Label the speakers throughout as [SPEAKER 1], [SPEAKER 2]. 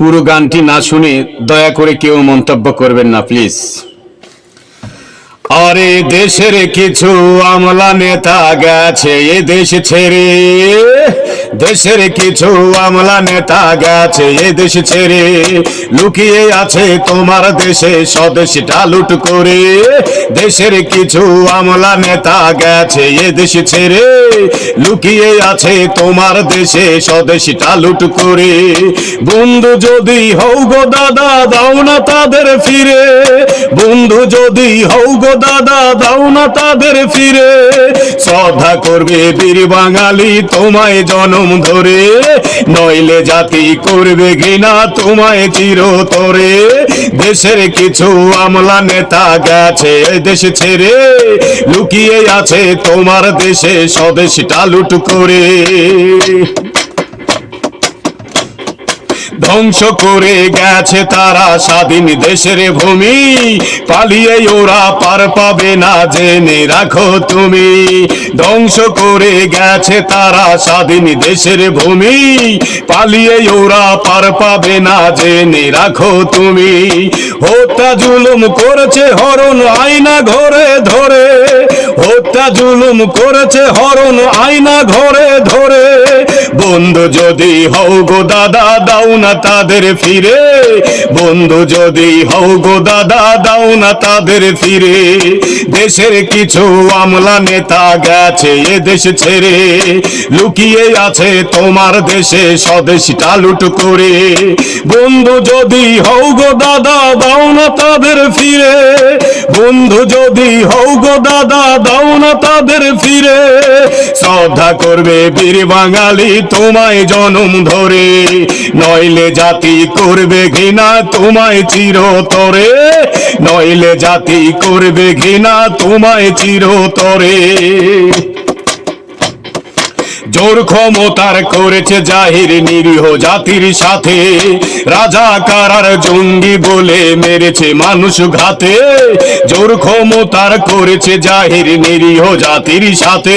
[SPEAKER 1] পুরো গানটি না শুনে দয়া করে কেউ মন্তব্য করবেন না, প্লিজ। আরে দেশের কিছু আমলা নেতা গেছে, এ দেশ ছেড়ে দেশের কিছু আমলা নেতা গেছে এ দেশ ছেড়ে। লুকিয়ে আছে তোমার দেশে স্বদেশটা লুট করে। দেশের কিছু আমলা নেতা গেছে এ দেশ ছেড়ে। লুকিয়ে আছে তোমার দেশে স্বদেশটা লুট করে। বন্ধু যদি হও গো দাদা, দাও না তাদের ফিরে। বন্ধু যদি হও গো দাদা, দাও না তাদের ফিরে। শ্রদ্ধা করবে বীর বাঙালি, তোমায় জনম ধরে। নইলে জাতি করবে ঘৃণা, তোমায় চির চিরতরে। দেশের কিছু আমলা নেতা গেছে দেশ ছেড়ে। লুকিয়ে আছে তোমার দেশে, স্বদেশটা লুট করে। ধ্বংস করে গেছে তারা স্বাধীন দেশের ভূমি। পালিয়ে ওরা পার পাবে না জেনে রাখো তুমি। ধ্বংস করে গেছে তারা স্বাধীন দেশের ভূমি। পালিয়ে ওরা পার পাবে না জেনে রাখো তুমি। হত্যা জুলুম করেছে হরণ আয়না ঘরে ধরে। হত্যা জুলুম করেছে হরণ আয়না ঘরে ধরে। বন্ধু যদি হও গো দাদা, দাও না তাদের ফিরে। বন্ধু যদি হও গো দাদা, দাও না তাদের ফিরে। দেশের কিছু আমলা নেতা গেছে এ দেশ ছেড়ে। লুকিয়ে আছে তোমার দেশে স্বদেশটা লুট করে। বন্ধু যদি হও গো দাদা, দাও না তাদের ফিরে। বন্ধু যদি হও গো দাদা দাও না তাদের ফিরে। শ্রদ্ধা করবে বীর বাঙালি তোমায় জনম ধরে। নইলে জাতি করবে ঘৃণা তোমায় চিরতরে। নইলে জাতি করবে ঘৃণা তোমায় চিরতরে। জোর ক্ষমতার করেছে জাহির নিরীহ জাতির সাথে। রাজা কারার জঙ্গি বলে মেরেছে মানুষ ঘাতে। জোর ক্ষমতার করেছে জাহির নিরীহ জাতির সাথে।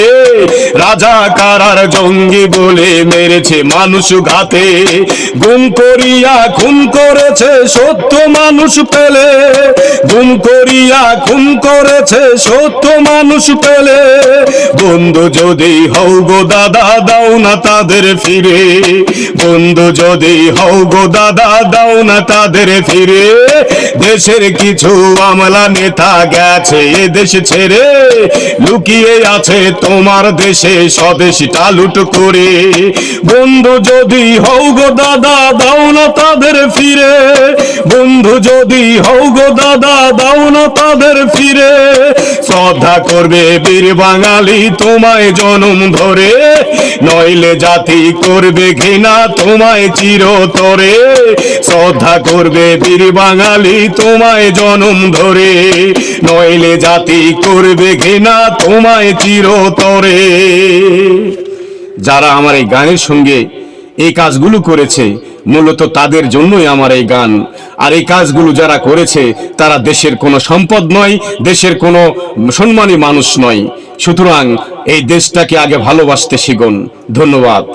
[SPEAKER 1] রাজা কারার জঙ্গি বলে মেরেছে মানুষ ঘাতে। গুম করিয়া খুন করেছে সত্য মানুষ পেলে। গুম করিয়া খুন করেছে সত্য মানুষ পেলে। বন্ধু যদি হও গো দাদা দাও না তাদের ফিরে। বন্ধু যদি হও গো দাদা, দাও না তাদের ফিরে। দেশের কিছু আমলা নেতা গেছে এ দেশ ছেড়ে। লুকিয়ে আছে তোমার দেশে স্বদেশটা লুট করে। বন্ধু যদি হও গো দাদা, দাও না তাদের ফিরে। বন্ধু যদি হও গো দাদা, দাও না তাদের ফিরে। শ্রদ্ধা করবে বীর বাঙালি তোমায় জনম ধরে। নইলে জাতি করবে ঘৃণা, তোমায় চিরতরে। শ্রদ্ধা করবে বীর বাঙালি, তোমায় জনম ধরে। নইলে জাতি করবে ঘৃণা, তোমায় চির তরে যারা আমার এই গানের সঙ্গে এই কাজগুলো করেছে মূলত তাদের জন্যই আমার এই গান। আর এই কাজগুলো যারা করেছে, তারা দেশের কোনো সম্পদ নয়, দেশের কোনো সম্মানী মানুষ নয়। সুতরাং এই দেশটাকে আগে ভালোবাসতে শিখুন। ধন্যবাদ।